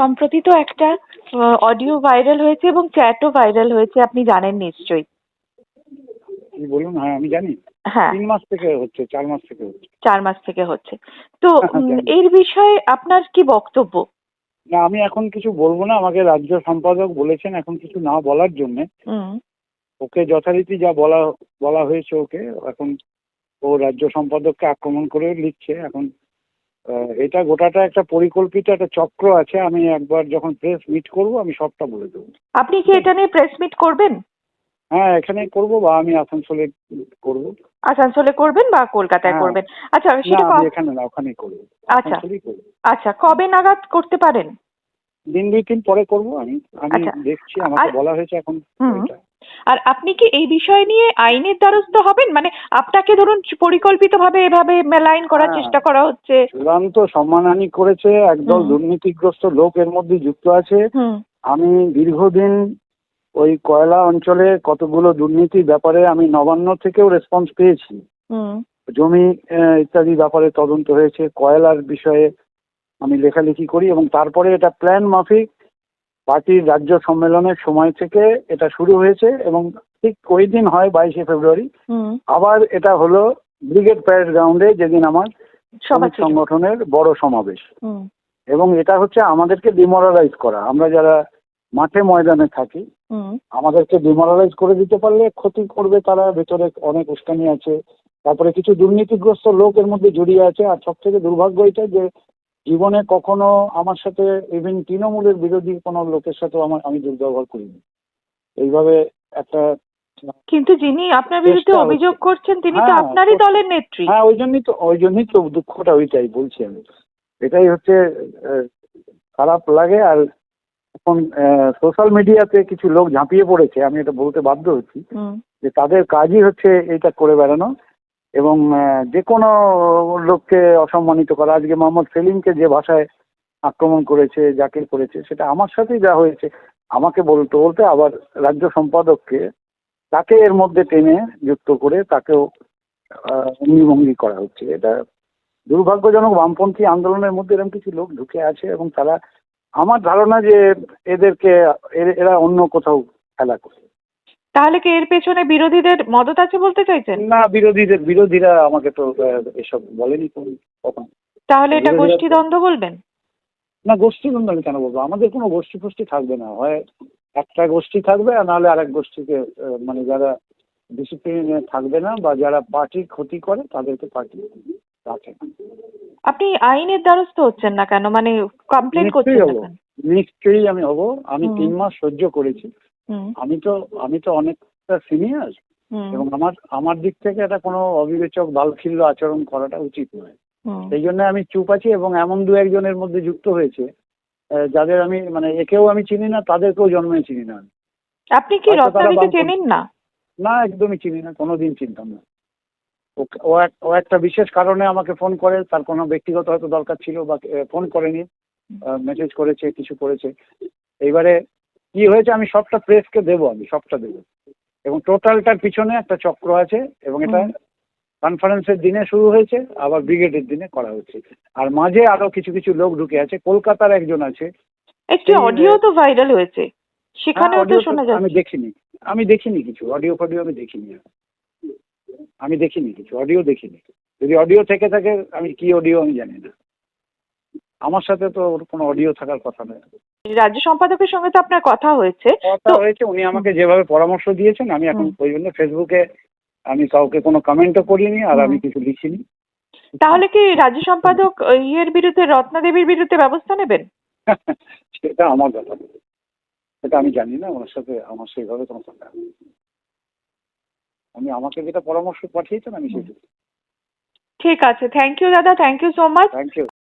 সম্প্রতি তো একটা অডিও ভাইরাল হয়েছে এবং চ্যাটও ভাইরাল হয়েছে আপনি জানেন নিশ্চয়ই। কি বলুন হ্যাঁ আমি জানি। হ্যাঁ। তিন মাস থেকে হচ্ছে চার মাস থেকে হচ্ছে। চার মাস থেকে হচ্ছে। তো হ্যাঁ। এর বিষয়ে আপনার কি বক্তব্য? না আমি এখন কিছু বলব না আমাকে রাজ্য সম্পাদক বলেছেন এখন কিছু না বলার জন্য। হুম। ওকে যথারীতি যা বলা বলা হয়েছে ওকে এখন ও রাজ্য সম্পাদককে আক্রমণ করে লিখছে এখন এটা গোটাটা একটা পরিকল্পিত একটা চক্র আছে। আমি একবার যখন প্রেস মিট করব আমি সবটা বলে দেবো। আপনি কি এটা নিয়ে প্রেস মিট করবেন? হ্যাঁ এখানে করব বা আমি আসানসোলে করব। আসানসোলে করবেন বা কলকাতায় হ্যাঁ। করবেন? আচ্ছা না সেটা আমি এখানে না ওখানেই করব। আচ্ছা। আসানসোলেই করব। আচ্ছা কবে নাগাদ করতে পারেন? দিন দুই দিন পরে করব আমি। আমি আচ্ছা। দেখছি আমাকে আর- বলা হয়েছে এখন হুম। ওইটা। আর আপনি কি এই বিষয় নিয়ে আইনের দ্বারস্থ হবেন? মানে আপনাকে ধরুন পরিকল্পিতভাবে এভাবে মেলাইন করার হ্যাঁ। চেষ্টা করা হচ্ছে। চূড়ান্ত সম্মানহানি করেছে একদল দুর্নীতিগ্রস্ত লোক এর মধ্যে যুক্ত আছে। আমি দীর্ঘদিন ওই কয়লা অঞ্চলে কতগুলো দুর্নীতির ব্যাপারে আমি নবান্ন থেকেও রেসপন্স পেয়েছি। জমি ইত্যাদি ব্যাপারে তদন্ত হয়েছে। কয়লার বিষয়ে আমি লেখালেখি করি এবং তারপরে এটা প্ল্যান মাফিক পার্টির রাজ্য সম্মেলনের সময় থেকে এটা শুরু হয়েছে এবং ঠিক ওই দিন হয় বাইশে ফেব্রুয়ারি। আবার এটা হলো ব্রিগেড প্যারেড গ্রাউন্ডে যেদিন আমার শ্রমিক সংগঠনের বড় সমাবেশ। এবং এটা হচ্ছে আমাদেরকে ডিমোরালাইজ করা। আমরা যারা মাঠে ময়দানে থাকি আমাদেরকে ডিমোরালাইজ করে দিতে পারলে ক্ষতি করবে তারা। ভেতরে অনেক উস্কানি আছে। তারপরে কিছু দুর্নীতিগ্রস্ত লোক এর মধ্যে জড়িয়ে আছে। আর সব থেকে দুর্ভাগ্য এটা যে জীবনে কখনো আমার সাথে ইভেন তৃণমূলের বিরোধী কোনো লোকের সাথেও আমার আমি দুর্ব্যবহার করিনি। এইভাবে একটা কিন্তু যিনি আপনার বিরুদ্ধে অভিযোগ করছেন তিনি তো হ্যাঁ, আপনারই দলের নেত্রী। হ্যাঁ ওই জন্যই তো ওই জন্যই তো দুঃখটা ওইটাই বলছি আমি। এটাই হচ্ছে খারাপ লাগে আর এখন সোশ্যাল মিডিয়াতে কিছু লোক ঝাঁপিয়ে পড়েছে আমি এটা বলতে বাধ্য হচ্ছি। যে তাদের কাজই হচ্ছে এইটা করে বেড়ানো। এবং যে কোনো লোককে অসম্মানিত করা। আজকে মোহাম্মদ সেলিমকে যে ভাষায় আক্রমণ করেছে, যাকে করেছে, সেটা আমার সাথেই যা হয়েছে, আমাকে বলতে বলতে আবার রাজ্য সম্পাদককে তাকে এর মধ্যে টেনে যুক্ত করে তাকেও অঙ্গিভঙ্গি করা হচ্ছে। এটা দুর্ভাগ্যজনক, বামপন্থী আন্দোলনের মধ্যে এরকম কিছু লোক ঢুকে আছে এবং তারা, আমার ধারণা যে এদেরকে, এরা অন্য কোথাও খেলা করে তাহলে কি এর পেছনে বিরোধীদের মদত আছে বলতে চাইছেন? না বিরোধীদের বিরোধীরা আমাকে তো আহ, এসব বলেনি কোন কখন। তাহলে এটা বিরোধীরা গোষ্ঠী দ্বন্দ্ব বলবেন? না গোষ্ঠী দ্বন্দ্ব আমি কেন বলব? আমাদের কোনো গোষ্ঠী ফোষ্ঠী থাকবে না। হয় একটা গোষ্ঠী থাকবে আর নাহলে আরেক গোষ্ঠীকে আহ, মানে যারা ডিসিপ্লিনে থাকবে না বা যারা পার্টির ক্ষতি করে তাদেরকে পার্টি রাখে না। আপনি আইনের দ্বারস্থ হচ্ছেন না কেন? মানে কমপ্লেন করছেন নিশ্চয়ই না হব। কেন? নিশ্চয়ই আমি হব। আমি হুম। তিন মাস সহ্য করেছি। আমি তো আমি তো অনেকটা সিনিয়র এবং আমার আমার দিক থেকে এটা কোনো অবিবেচক বালখিল্য আচরণ করাটা উচিত নয়। সেই জন্য আমি চুপ আছি এবং এমন দু একজনের মধ্যে যুক্ত হয়েছে যাদের আমি মানে একেও আমি চিনি না তাদেরকেও জন্মে চিনি না আমি। আপনি কি। চেনেন না? না একদমই চিনি না কোনোদিন চিনতাম না। ও- ও এক- ও একটা বিশেষ কারণে আমাকে ফোন করে তার কোনো ব্যক্তিগত হয়তো দরকার ছিল বা ফোন করেনি মেসেজ করেছে কিছু করেছে। এইবারে কি হয়েছে আমি সবটা প্রেসকে দেবো আমি সবটা দেবো। এবং টোটালটার পিছনে একটা চক্র আছে এবং এটা কনফারেন্সের দিনে শুরু হয়েছে আবার ব্রিগেডের দিনে করা হচ্ছে। আর মাঝে আরও কিছু কিছু লোক ঢুকে আছে কলকাতার একজন আছে। একটি অডিও তো ভাইরাল হয়েছে। সেখানেও হ্যাঁ, তো শোনা আমি দেখিনি। আমি দেখিনি কিছু অডিও ফডিও আমি দেখিনি। আমি দেখিনি কিছু অডিও দেখিনি। যদি অডিও থেকে থাকে আমি কি অডিও আমি জানি না। আমার সাথে তো ওর কোনো অডিও থাকার কথা নয়। রাজ্য সম্পাদকের সঙ্গে তো আপনার কথা হয়েছে। কথা হয়েছে উনি আমাকে যেভাবে পরামর্শ দিয়েছেন আমি এখন। ওই জন্য ফেসবুকে আমি কাউকে কোনো কমেন্টও করিনি আর আমি কিছু লিখিনি। তাহলে কি রাজ্য সম্পাদক ইয়ের বিরুদ্ধে রত্নাদেবীর বিরুদ্ধে ব্যবস্থা নেবেন? সেটা আমার ব্যাপার সেটা আমি জানি না ওনার সাথে আমার সেইভাবে কোনো কথা। আমি আমাকে যেটা পরামর্শ পাঠিয়েছেন আমি সেটা ঠিক আছে থ্যাংক ইউ দাদা thank you so much thank you